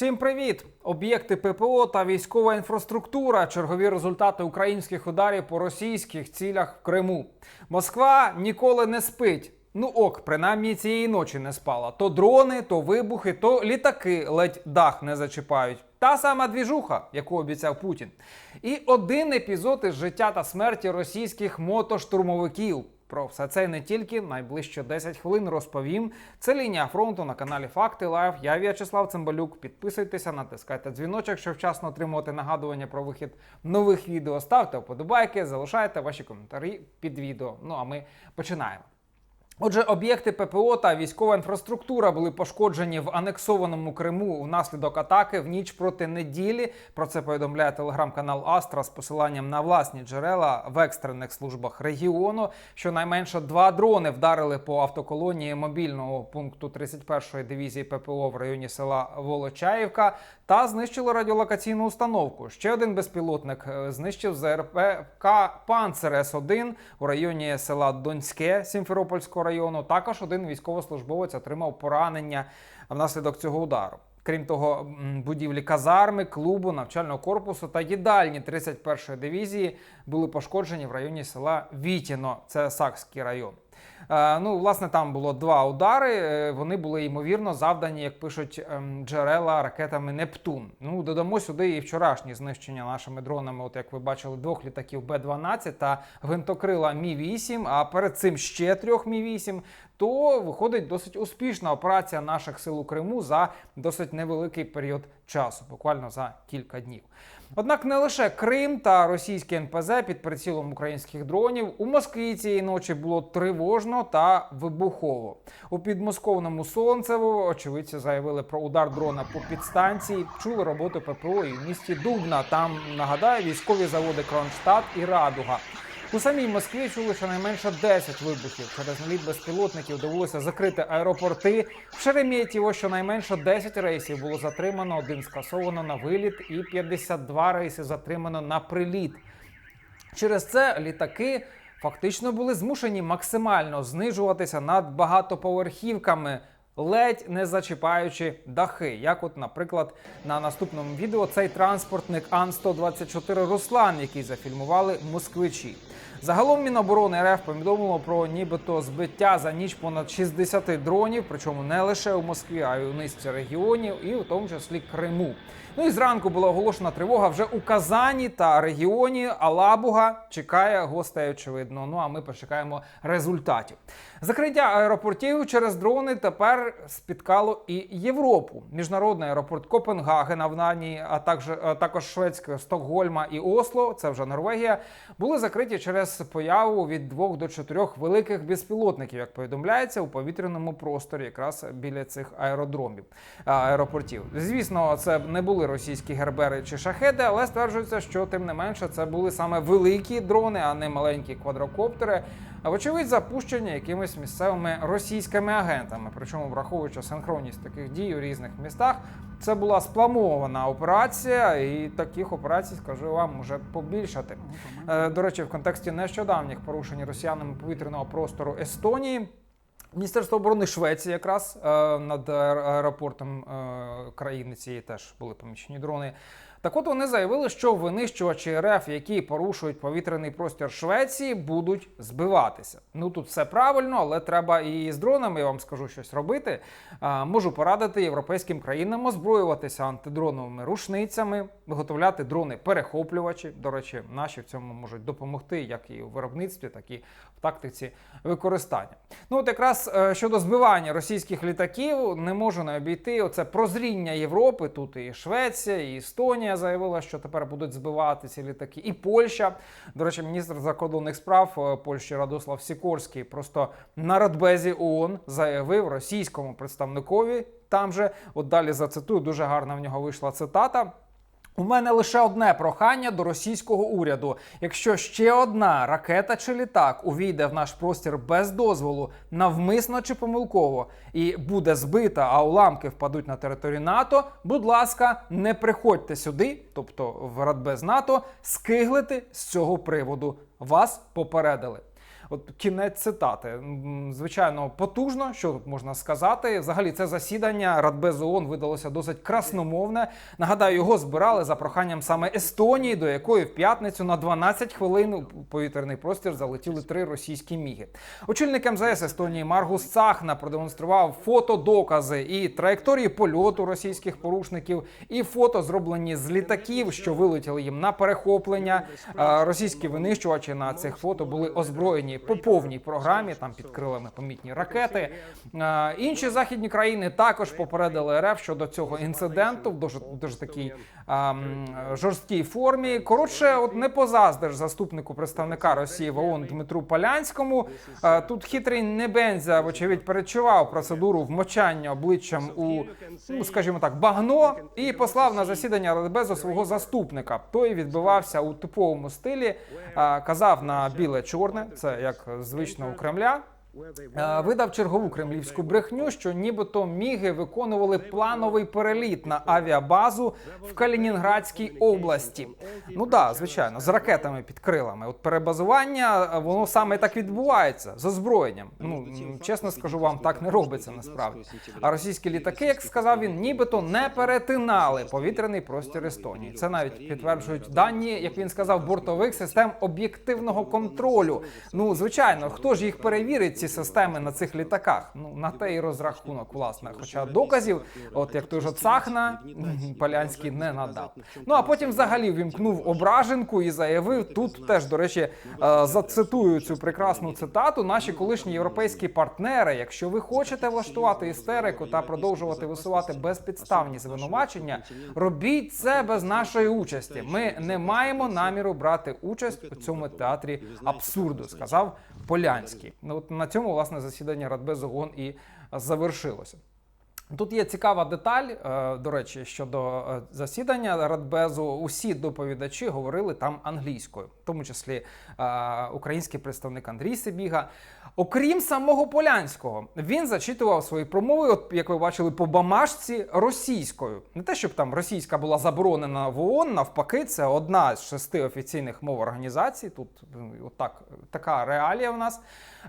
Всім привіт! Об'єкти ППО та військова інфраструктура. Чергові результати українських ударів по російських цілях в Криму. Москва ніколи не спить. Ну ок, принаймні цієї ночі не спала. То дрони, то вибухи, то літаки ледь дах не зачіпають. Та сама двіжуха, яку обіцяв Путін. І один епізод із життя та смерті російських мотоштурмовиків. Про все це не тільки найближче 10 хвилин розповім. Це лінія фронту на каналі Факти Лайв. Я В'ячеслав Цимбалюк. Підписуйтеся, натискайте дзвіночок, щоб вчасно отримувати нагадування про вихід нових відео. Ставте вподобайки, залишайте ваші коментарі під відео. Ну а ми починаємо. Отже, об'єкти ППО та військова інфраструктура були пошкоджені в анексованому Криму внаслідок атаки в ніч проти неділі. Про це повідомляє телеграм-канал Астра з посиланням на власні джерела в екстрених службах регіону. Щонайменше два дрони вдарили по автоколонії мобільного пункту 31-ї дивізії ППО в районі села Волочаївка та знищили радіолокаційну установку. Ще один безпілотник е, знищив ЗРПК Панцер С1 у районі села Донське Сімферопольського району. Також один військовослужбовець отримав поранення внаслідок цього удару. Крім того, будівлі казарми, клубу, навчального корпусу та їдальні 31-ї дивізії були пошкоджені в районі села Вітіно, це Сакський район. Е, Ну, власне, там було два удари. Е, Вони були ймовірно завдані, як пишуть ем, джерела ракетами Нептун. Ну, додамо сюди і вчорашні знищення нашими дронами. От як ви бачили, двох літаків Б-12 та гвинтокрила Мі 8 А перед цим ще трьох Мі 8 то виходить досить успішна операція наших сил у Криму за досить невеликий період часу, буквально за кілька днів. Однак не лише Крим та російське НПЗ під прицілом українських дронів у Москві цієї ночі було тривожно та вибухово. У підмосковному Сонцево очевидці заявили про удар дрона по підстанції. Чули роботу ППО і в місті Дубна. Там нагадаю військові заводи Кронштадт і Радуга. У самій Москві чули щонайменше 10 вибухів. Через наліт безпілотників довелося закрити аеропорти. В Шереметьєво щонайменше 10 рейсів було затримано, один скасовано на виліт, і 52 рейси затримано на приліт. Через це літаки фактично були змушені максимально знижуватися над багатоповерхівками. Ледь не зачіпаючи дахи, як, от, наприклад, на наступному відео цей транспортник Ан-124 Руслан, який зафільмували москвичі. Загалом Міноборони РФ повідомило про нібито збиття за ніч понад 60 дронів, причому не лише у Москві, а й у низці регіонів, і в тому числі Криму. Ну і зранку була оголошена тривога вже у Казані та регіоні. Алабуга чекає гостей, очевидно. Ну а ми почекаємо результатів. Закриття аеропортів через дрони тепер спіткало і Європу. Міжнародний аеропорт Копенгагена в Данії, а також а також шведського Стокгольма і Осло, це вже Норвегія, були закриті через появу від двох до чотирьох великих безпілотників, як повідомляється у повітряному просторі, якраз біля цих аеродромів аеропортів. Звісно, це не були російські гербери чи шахеди, але стверджується, що тим не менше це були саме великі дрони, а не маленькі квадрокоптери. А вочевидь, запущені якимись місцевими російськими агентами. Причому, враховуючи синхронність таких дій у різних містах, це була спланована операція, і таких операцій, скажу вам, може побільшати. Е, До речі, в контексті нещодавніх порушень росіянами повітряного простору Естонії. Міністерство оборони Швеції якраз е, над аеропортом е, країни цієї теж були поміщені дрони. Так от вони заявили, що винищувачі РФ, які порушують повітряний простір Швеції, будуть збиватися. Ну тут все правильно, але треба і з дронами, я вам скажу щось робити. А, можу порадити європейським країнам озброюватися антидроновими рушницями, виготовляти дрони-перехоплювачі. До речі, наші в цьому можуть допомогти як і у виробництві, так і в тактиці використання. Ну от якраз е, щодо збивання російських літаків, не можу не обійти оце прозріння Європи. Тут і Швеція, і Естонія заявила, що тепер будуть збивати ці літаки, і Польща. До речі, міністр закордонних справ е, Польщі Радослав Сікорський просто на радбезі ООН заявив російському представникові. Там же, от далі зацитую, дуже гарна в нього вийшла цитата. У мене лише одне прохання до російського уряду. Якщо ще одна ракета чи літак увійде в наш простір без дозволу, навмисно чи помилково, і буде збита, а уламки впадуть на територію НАТО, будь ласка, не приходьте сюди, тобто в Радбез НАТО, скиглити з цього приводу. Вас попередили. От кінець цитати. Звичайно, потужно, що тут можна сказати. Взагалі, це засідання Радбезу ООН видалося досить красномовне. Нагадаю, його збирали за проханням саме Естонії, до якої в п'ятницю на 12 хвилин у повітряний простір залетіли три російські міги. Очільник МЗС Естонії Маргус Цахна продемонстрував фотодокази і траєкторії польоту російських порушників, і фото зроблені з літаків, що вилетіли їм на перехоплення. Російські винищувачі на цих фото були озброєні по повній програмі. Там під крилами помітні ракети. Е, Інші західні країни також попередили РФ щодо цього інциденту в дуже дуже такій а, жорсткій формі. Коротше, от не позаздиш заступнику представника Росії в ООН Дмитру Полянському. Е, Тут хитрий Небензя, вочевидь, перечував процедуру вмочання обличчям у, ну скажімо так, багно і послав на засідання Радбезу свого заступника. Той відбивався у типовому стилі, казав на біле-чорне, це як звично у Кремля. Е, Видав чергову кремлівську брехню, що нібито міги виконували плановий переліт на авіабазу в Калінінградській області. Ну да, звичайно, з ракетами під крилами. От перебазування е, воно саме так відбувається з озброєнням. Ну чесно скажу вам, так не робиться насправді. А російські літаки, як сказав він, нібито не перетинали повітряний простір Естонії. Це навіть підтверджують дані, як він сказав, бортових систем об'єктивного контролю. Ну звичайно, хто ж їх перевірить? Ці системи на цих літаках. Ну на те і розрахунок, власне. Хоча доказів, от як той же Цахна, Полянський не надав. Ну а потім взагалі вімкнув ображенку і заявив тут теж, до речі, е, зацитую цю прекрасну цитату. Наші колишні європейські партнери, якщо ви хочете влаштувати істерику та продовжувати висувати безпідставні звинувачення, робіть це без нашої участі. Ми не маємо наміру брати участь у цьому театрі абсурду, сказав Полянський. Ну от на цьому власне засідання Радбезу ООН і завершилося. Тут є цікава деталь, е, до речі, щодо е, засідання Радбезу. Усі доповідачі говорили там англійською, в тому числі е, український представник Андрій Сибіга. Окрім самого Полянського, він зачитував свої промови, от як ви бачили, по бамашці російською. Не те, щоб там російська була заборонена в ООН, навпаки, це одна з шести офіційних мов організації. Тут е, отак, така реалія в нас.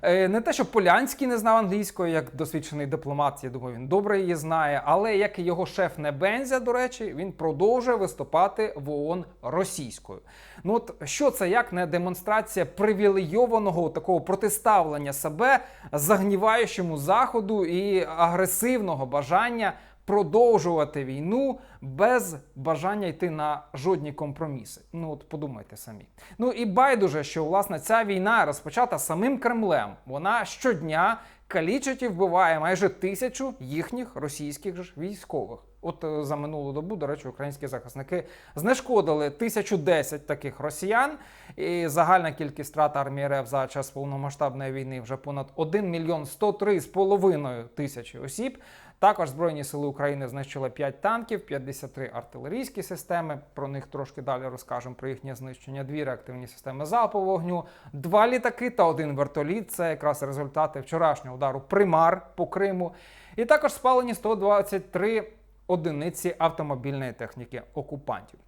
Не те, що Полянський не знав англійської, як досвідчений дипломат, я думаю, він добре її знає. Але як і його шеф Небензя, до речі, він продовжує виступати в ООН російською. Ну от що це як не демонстрація привілейованого такого протиставлення себе загніваючому заходу і агресивного бажання продовжувати війну без бажання йти на жодні компроміси. Ну от подумайте самі. Ну і байдуже, що власне ця війна розпочата самим Кремлем. Вона щодня калічить і вбиває майже тисячу їхніх російських ж військових. От е, за минулу добу, до речі, українські захисники знешкодили 1010 таких росіян, і загальна кількість страт армії РФ за час повномасштабної війни вже понад 1 мільйон 103 з половиною тисячі осіб. Також Збройні сили України знищили 5 танків, 53 артилерійські системи. Про них трошки далі розкажемо про їхнє знищення. Дві реактивні системи залпового вогню, два літаки та один вертоліт. Це якраз результати вчорашнього удару примар по Криму. І також спалені 123 одиниці автомобільної техніки окупантів.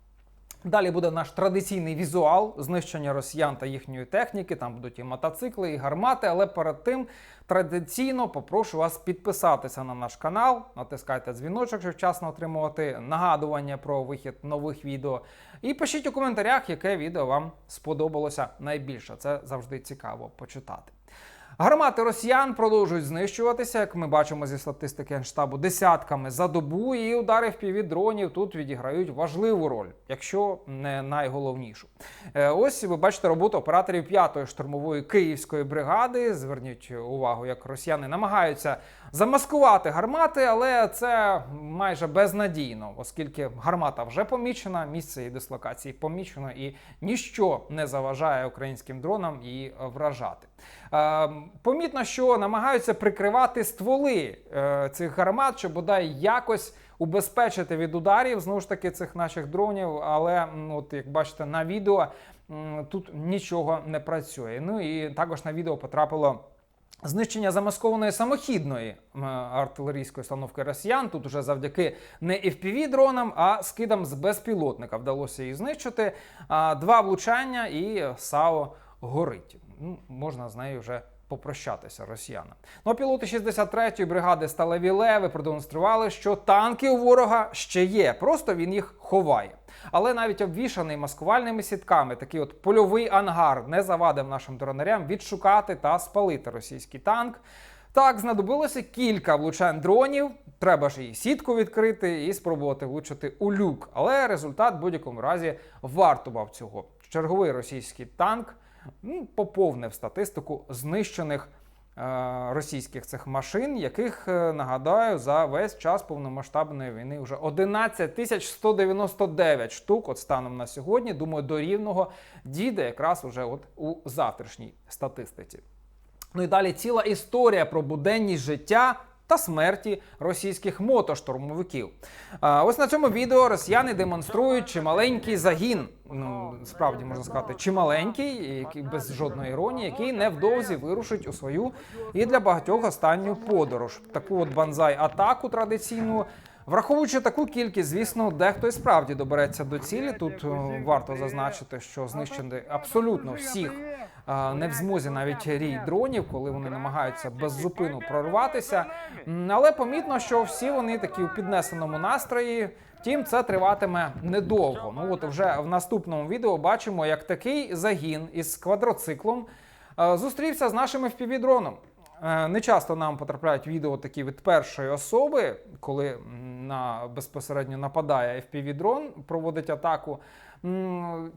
Далі буде наш традиційний візуал знищення росіян та їхньої техніки. Там будуть і мотоцикли, і гармати. Але перед тим традиційно попрошу вас підписатися на наш канал, натискайте дзвіночок, щоб вчасно отримувати нагадування про вихід нових відео. І пишіть у коментарях, яке відео вам сподобалося найбільше. Це завжди цікаво почитати. Гармати росіян продовжують знищуватися, як ми бачимо зі статистики Генштабу, десятками за добу, і удари в дронів тут відіграють важливу роль, якщо не найголовнішу. Е, Ось ви бачите роботу операторів 5-ї штурмової київської бригади. Зверніть увагу, як росіяни намагаються замаскувати гармати, але це майже безнадійно, оскільки гармата вже помічена, місце її дислокації помічено, і ніщо не заважає українським дронам її вражати. Е, Помітно, що намагаються прикривати стволи е, цих гармат, щоб бодай якось убезпечити від ударів знову ж таки цих наших дронів. Але от як бачите на відео, тут нічого не працює. Ну і також на відео потрапило. Знищення замаскованої самохідної артилерійської установки росіян тут уже завдяки не fpv дронам, а скидам з безпілотника вдалося її знищити. Два влучання і САО горить. Ну, можна з нею вже попрощатися росіянам. Ну пілоти 63-ї бригади Сталеві Леви продемонстрували, що танки у ворога ще є, просто він їх ховає. Але навіть обвішаний маскувальними сітками, такий от польовий ангар не завадив нашим дронарям відшукати та спалити російський танк. Так, знадобилося кілька влучань дронів. Треба ж і сітку відкрити і спробувати влучити у люк. Але результат в будь-якому разі вартував цього. Черговий російський танк поповнив статистику знищених е, російських цих машин, яких е, нагадаю за весь час повномасштабної війни вже 11 тисяч 199 штук. От станом на сьогодні. Думаю, до рівного дійде якраз уже от у завтрашній статистиці. Ну і далі ціла історія про буденність життя. Та смерті російських мотоштурмовиків. Ось на цьому відео росіяни демонструють чималенький загін. Ну справді можна сказати, чималенький, який без жодної іронії, який невдовзі вирушить у свою і для багатьох останню подорож. Таку от банзай-атаку традиційну. Враховуючи таку кількість, звісно, дехто і справді добереться до цілі. Тут е, варто зазначити, що знищені абсолютно всіх е, не в змозі навіть рій дронів, коли вони намагаються без зупину прорватися. Але помітно, що всі вони такі у піднесеному настрої. Втім, це триватиме недовго. Ну от вже в наступному відео бачимо, як такий загін із квадроциклом е, зустрівся з нашим FPV-дроном. Е, Не часто нам потрапляють відео такі від першої особи, коли на безпосередньо нападає FPV-дрон, проводить атаку.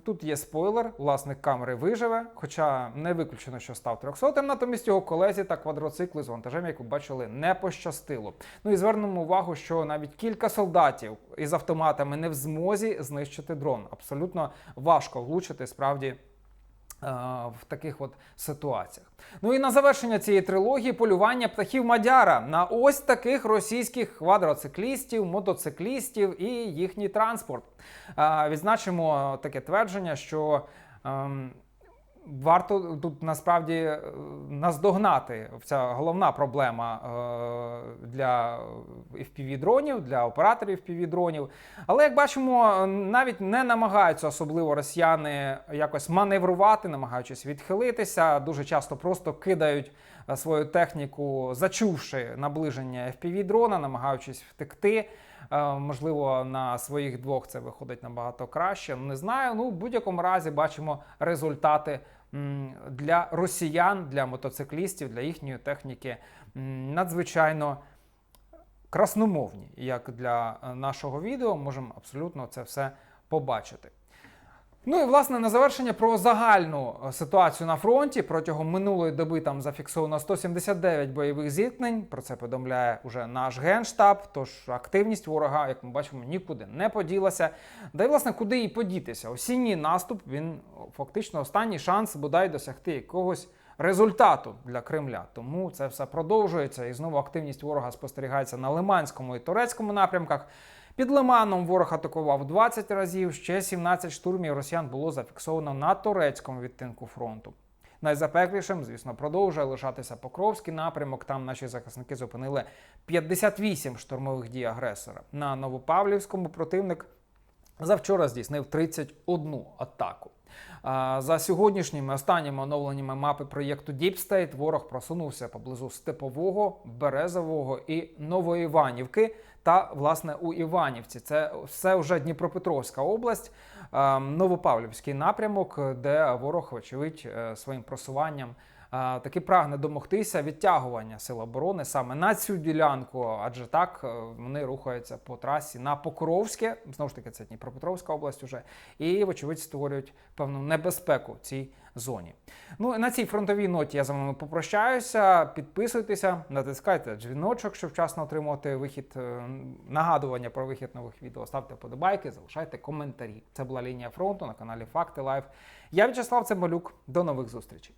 Тут є спойлер, власник камери виживе, хоча не виключено, що став 300 натомість його колезі та квадроцикли з вантажем, як ви бачили, не пощастило. Ну і звернемо увагу, що навіть кілька солдатів із автоматами не в змозі знищити дрон. Абсолютно важко влучити справді. Е, В таких от ситуаціях. Ну і на завершення цієї трилогії полювання птахів Мадяра на ось таких російських квадроциклістів, мотоциклістів і їхній транспорт. Е, Відзначимо таке твердження, що ем, варто тут насправді е, наздогнати ця головна проблема е, для FPV-дронів, для операторів FPV-дронів. Але як бачимо, навіть не намагаються особливо росіяни якось маневрувати, намагаючись відхилитися. Дуже часто просто кидають е, свою техніку, зачувши наближення FPV-дрона, намагаючись втекти. Можливо, на своїх двох це виходить набагато краще. Не знаю. Ну, в будь-якому разі бачимо результати для росіян, для мотоциклістів, для їхньої техніки надзвичайно красномовні. Як для е, нашого відео, можемо абсолютно це все побачити. Ну і власне на завершення про загальну е, ситуацію на фронті протягом минулої доби там зафіксовано 179 бойових зіткнень. Про це повідомляє уже наш генштаб. Тож активність ворога, як ми бачимо, нікуди не поділася. Да й власне куди і подітися. Осінній наступ він фактично останній шанс бодай досягти якогось. Результату для Кремля тому це все продовжується, і знову активність ворога спостерігається на Лиманському і Турецькому напрямках. Під Лиманом ворог атакував 20 разів. Ще 17 штурмів росіян було зафіксовано на турецькому відтинку фронту. Найзапеклішим, звісно, продовжує лишатися Покровський напрямок. Там наші захисники зупинили 58 штурмових дій агресора. На Новопавлівському противник завчора здійснив 31 атаку. За сьогоднішніми останніми оновленнями мапи проєкту Deep State ворог просунувся поблизу Степового, Березового і Новоіванівки та власне у Іванівці. Це все вже Дніпропетровська область, Новопавлівський напрямок, де ворог, вочевидь, е, своїм просуванням. Таки прагне домогтися відтягування сил оборони саме на цю ділянку, адже так е, вони рухаються по трасі на Покровське, знову ж таки, це Дніпропетровська область уже, і, вочевидь, створюють певну небезпеку цій зоні. Ну на цій фронтовій ноті я з вами попрощаюся. Підписуйтеся, натискайте дзвіночок, щоб вчасно отримувати вихід е, нагадування про вихід нових відео. Ставте подобайки, залишайте коментарі. Це була лінія фронту на каналі Факти Лайф. Я В'ячеслав Цимбалюк. До нових зустрічей.